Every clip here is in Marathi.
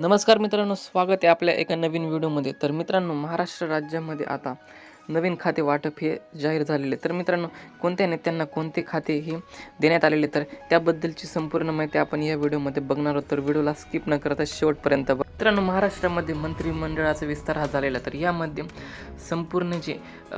नमस्कार मित्रांनो स्वागत आहे आपल्या एका नवीन व्हिडिओमध्ये. तर मित्रांनो महाराष्ट्र राज्यामध्ये आता नवीन खाते वाटप हे जाहीर झालेले तर मित्रांनो कोणत्या नेत्यांना कोणते खाते हे देण्यात आलेले तर त्याबद्दलची संपूर्ण माहिती आपण या व्हिडिओमध्ये बघणार आहोत. तर व्हिडिओला स्किप न करता शेवटपर्यंत बघ. मित्रांनो महाराष्ट्रामध्ये मंत्रिमंडळाचा विस्तार हा झालेला तर यामध्ये संपूर्ण जे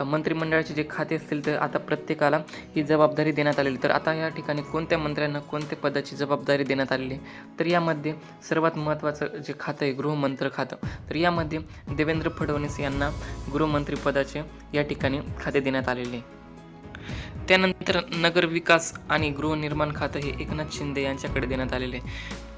मंत्रिमंडळाचे जे खाते असतील तर आता प्रत्येकाला ही जबाबदारी देण्यात आलेली तर आता या ठिकाणी कोणत्या मंत्र्यांना कोणत्या पदाची जबाबदारी देण्यात आलेली आहे? तर यामध्ये सर्वात महत्त्वाचं जे खातं आहे गृहमंत्र खातं. तर यामध्ये देवेंद्र फडणवीस यांना गृहमंत्रीपदाचे या ठिकाणी खाते देण्यात आलेले आहे. त्यानंतर नगर विकास आणि गृहनिर्माण खातं हे एकनाथ शिंदे यांच्याकडे देण्यात आलेले आहे.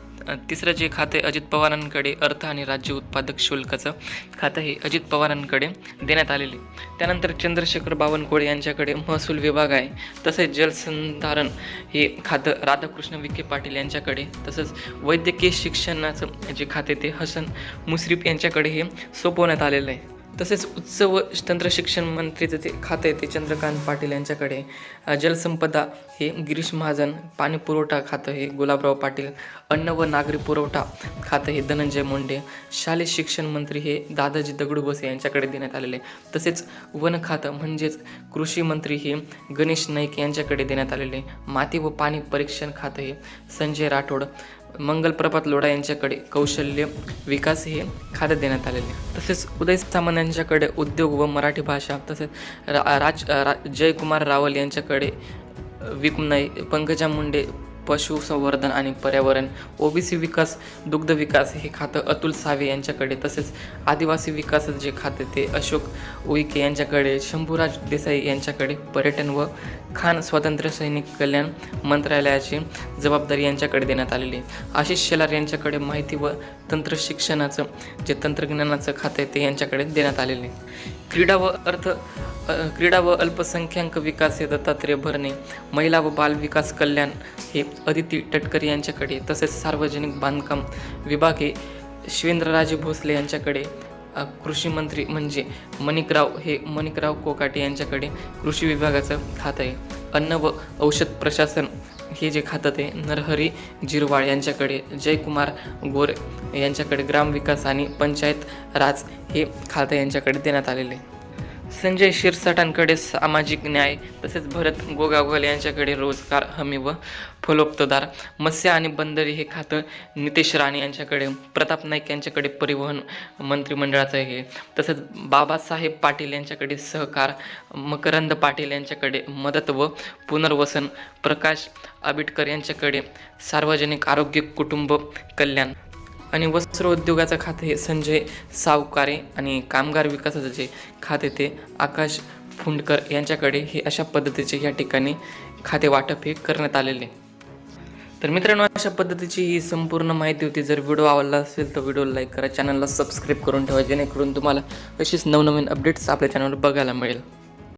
तिसरं जे खाते अजित पवारांकडे अर्थ आणि राज्य उत्पादक शुल्काचं खातं हे अजित पवारांकडे देण्यात आलेले आहे. त्यानंतर चंद्रशेखर बावनकुळे यांच्याकडे महसूल विभाग आहे तसेच जलसंधारण हे खातं राधाकृष्ण विखे पाटील यांच्याकडे तसंच वैद्यकीय शिक्षणाचं जे खाते ते हसन मुश्रीफ यांच्याकडे हे सोपवण्यात आलेलं आहे तसेच उच्च व तंत्र शिक्षण मंत्रीचं ते खातं आहे ते चंद्रकांत पाटील यांच्याकडे जलसंपदा हे गिरीश महाजन पाणी पुरवठा खातं हे गुलाबराव पाटील अन्न व नागरी पुरवठा खातं हे धनंजय मुंडे शालेय शिक्षण मंत्री हे दादाजी दगडू दगडूबसे यांच्याकडे देण्यात आलेले. तसेच वन खातं म्हणजेच कृषी मंत्री हे गणेश नाईक यांच्याकडे देण्यात आलेले. माती व पाणी परीक्षण खातं हे संजय राठोड मंगलप्रभात लोढा यांच्याकडे कौशल्य विकास हे खाते देण्यात आलेले तसेच उदय सामंत यांच्याकडे उद्योग व मराठी भाषा तसेच रा राज रा जयकुमार रावल यांच्याकडे विपणय पंकजा मुंडे पशुसंवर्धन आणि पर्यावरण ओबीसी विकास दुग्ध विकास हे खातं अतुल सावे यांच्याकडे तसेच आदिवासी विकास जे खाते ते अशोक उईके यांच्याकडे शंभूराज देसाई यांच्याकडे पर्यटन व खान स्वातंत्र्य सैनिक कल्याण मंत्रालयाची जबाबदारी यांच्याकडे देण्यात आलेली आशिष शेलार यांच्याकडे माहिती व तंत्र शिक्षणाचं जे तंत्रज्ञानाचं खातं आहे ते यांच्याकडे देण्यात आलेले क्रीडा व अर्थ क्रीडा व अल्पसंख्याक विकास हे दत्तात्रय भरणे महिला व बाल विकास कल्याण हे अदिती टटकरी यांच्याकडे तसेच सार्वजनिक बांधकाम विभाग हे शिवेंद्रराजे भोसले यांच्याकडे कृषीमंत्री कृषी मंत्री म्हणजे मणिकराव हे मणिकराव कोकाटे यांच्याकडे कृषी विभागाचं खातं आहे. अन्न व औषध प्रशासन हे जे खातं ते नरहरी जिरवाळ यांच्याकडे जयकुमार गोर यांच्याकडे ग्रामविकास आणि पंचायत राज हे खातं यांच्याकडे देण्यात आलेले आहे. संजय शिरसाटांकडे सामाजिक न्याय तसेच भरत गोगावले यांच्याकडे रोजगार हमी व फलोक्तदार मत्स्य आणि बंदरी हे खातं नितेश राणे यांच्याकडे प्रताप नाईक यांच्याकडे परिवहन मंत्रिमंडळाचं हे. तसेच बाबासाहेब पाटील यांच्याकडे सहकार मकरंद पाटील यांच्याकडे मदत व पुनर्वसन प्रकाश आबिटकर यांच्याकडे सार्वजनिक आरोग्य कुटुंब कल्याण. आणि वस्त्र उद्योगाचं खाते हे संजय सावकारे आणि कामगार विकासाचं जे खाते ते आकाश फुंडकर यांच्याकडे हे अशा पद्धतीचे या ठिकाणी खाते वाटप हे करण्यात आलेले. तर मित्रांनो अशा पद्धतीची ही संपूर्ण माहिती होती. जर व्हिडिओ आवडला असेल तर व्हिडिओला लाईक करा चॅनलला सबस्क्राईब करून ठेवा जेणेकरून तुम्हाला अशीच नवनवीन अपडेट्स आपल्या चॅनलवर बघायला मिळेल.